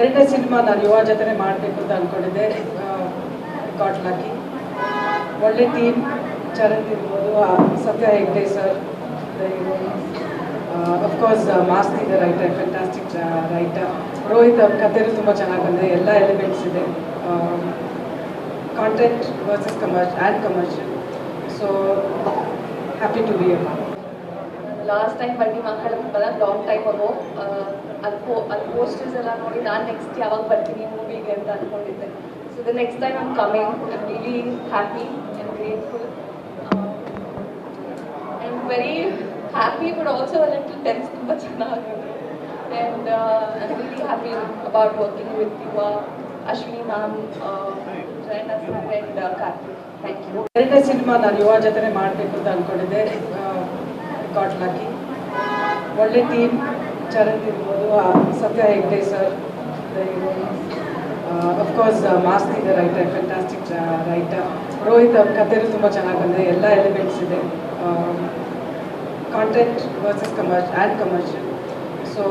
ಎರಡನೇ ಸಿನಿಮಾ ನಾನು ಯುವ ಜೊತೆ ಮಾಡಬೇಕು ಅಂತ ಅಂದ್ಕೊಂಡಿದ್ದೆ ಗಾಟ್ ಲಕ್ಕಿ ಒಳ್ಳೆ ಟೀಮ್ ಚರಣ್ ಇರ್ಬೋದು ಸತ್ಯ ಹೆಗ್ಡೆ ಸರ್ ಅಫ್ಕೋರ್ಸ್ ಮಾಸ್ತಿ ಇದೆ ರೈಟರ್ ಫ್ಯಾಂಟಾಸ್ಟಿಕ್ ರೈಟರ್ ರೋಹಿತ್ ಅವ್ರ ಕಥೆನೂ ತುಂಬ ಚೆನ್ನಾಗಿ ಬಂದಿದೆ. ಎಲ್ಲ ಎಲಿಮೆಂಟ್ಸ್ ಇದೆ. Content versus commerce and commercial so happy to be a last time buddy ಮಕ್ಕಳ ಲಾಂಗ್ ಟೈಮ್ ಅಗೋ ಅದು ಅದು ಪೋಸ್ಟರ್ಸ್ ಎಲ್ಲ ನೋಡಿ ನಾನು ನೆಕ್ಸ್ಟ್ ಯಾವಾಗ ಬರ್ತೀನಿ ಮೂವಿಗೆ ಅಂತ ಅಂದ್ಕೊಂಡಿದ್ದೆ so the next time I'm coming I'm really happy and grateful I am very happy but also little tense ತುಂಬ ಚೆನ್ನಾಗಿದೆ. And I really happy about working with Yuva Ashwini ma'am Jayanna sir and Karthik thank you ಎರಡನೇ cinema ನಾನು ಯುವ ಜೊತೆ ಮಾಡಬೇಕು ಅಂತ ಅಂದ್ಕೊಂಡಿದ್ದೆ got lucky ಒಳ್ಳೆ team Charan ಇರ್ಬೋದು. ಸತ್ಯ ಹೆಗ್ಡೆ ಸರ್ ಅಫ್ಕೋರ್ಸ್ ಮಾಸ್ತಿ ಇದೆ ರೈಟರ್ ಫ್ಯಾಂಟಾಸ್ಟಿಕ್ ರೈಟರ್ ರೋಹಿತ್ ಅವ್ರ ಕಥೆನೂ ತುಂಬ ಚೆನ್ನಾಗಿ ಬಂದಿದೆ. ಎಲ್ಲ ಎಲಿಮೆಂಟ್ಸ್ ಇದೆ. Content versus commerce and commercial so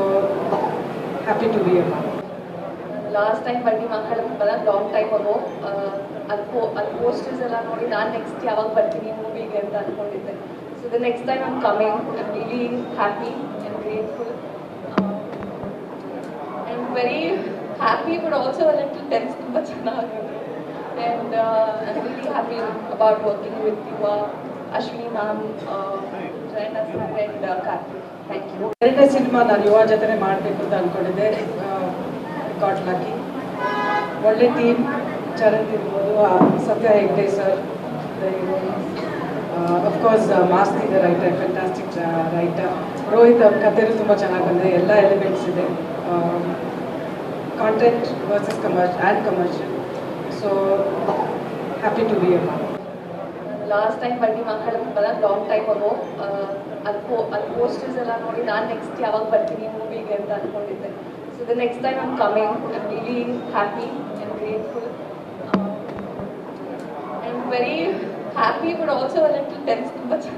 happy to be a last time buddy ಮಕ್ಕಳ ಲಾಂಗ್ ಟೈಮ್ ಅಗೋ ಅದು ಪೋ ಪೋಸ್ಟರ್ಸ್ ಎಲ್ಲ ನೋಡಿ ನಾನು ನೆಕ್ಸ್ಟ್ ಯಾವಾಗ ಬರ್ತೀನಿ ಮೂವಿಗೆ ಅಂತ ಅಂದ್ಕೊಂಡಿದ್ದೆ so the next time I'm coming I am really happy and grateful I am very happy but also little tense ತುಂಬ ಚೆನ್ನಾಗಿದೆ and I am really happy about working with Yuva Ashwini ma'am Jayanna sir and Karthik thank you ಎರಡನೇ cinema ನಾನು ಯುವ ಜೊತೆ ಮಾಡಬೇಕು ಅಂತ ಅಂದ್ಕೊಂಡಿದ್ದೆ got lucky ಒಳ್ಳೆ team Charan ಇರ್ಬೋದು ಸತ್ಯ ಹೆಗ್ಡೆ ಸರ್ ಅಫ್ಕೋರ್ಸ್ ಮಾಸ್ತಿ ಇದೆ ರೈಟರ್ ಫ್ಯಾಂಟಾಸ್ಟಿಕ್ ರೈಟರ್ ರೋಹಿತ್ ಅವ್ರ ಕಥೆನೂ ತುಂಬ ಚೆನ್ನಾಗಿ ಬಂದಿದೆ. ಎಲ್ಲ ಎಲಿಮೆಂಟ್ಸ್ ಇದೆ. Content versus commerce and commercial so happy to be a last time buddy ಮಕ್ಕಳ ಲಾಂಗ್ ಟೈಮ್ ಅಗೋ ಅದು ಪೋ, ಅದು ಪೋಸ್ಟರ್ಸ್ ಎಲ್ಲ ನೋಡಿ ನಾನು ನೆಕ್ಸ್ಟ್ ಯಾವಾಗ ಬರ್ತೀನಿ ಮೂವಿಗೆ ಅಂತ ಅಂದ್ಕೊಂಡಿದ್ದೆ so the next time I'm coming I am happy and grateful I am very happy but also a little tense to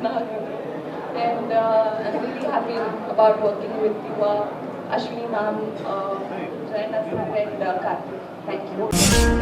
And uh, I'm really happy about working with you, uh, Ashwini ma'am, uh, and uh, Karthik. Thank you.